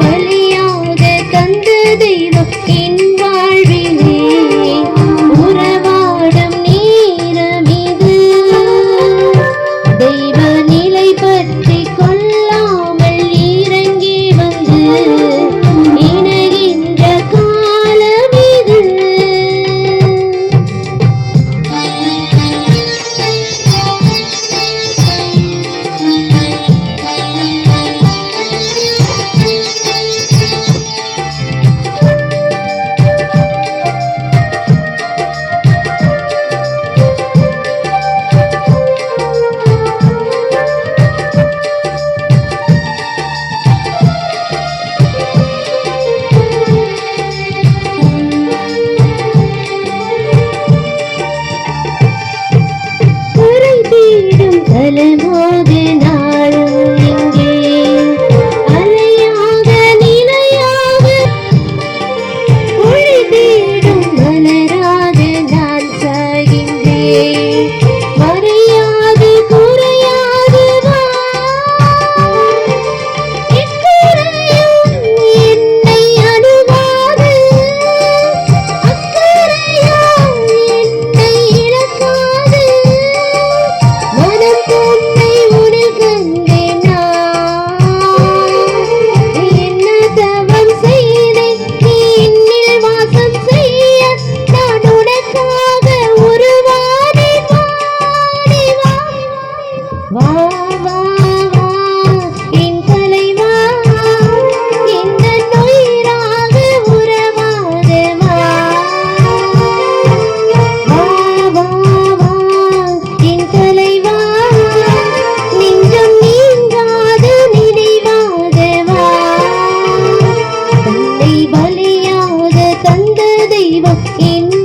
பலியாத தந்த தெய்வம். പോലെ മോദി vivo en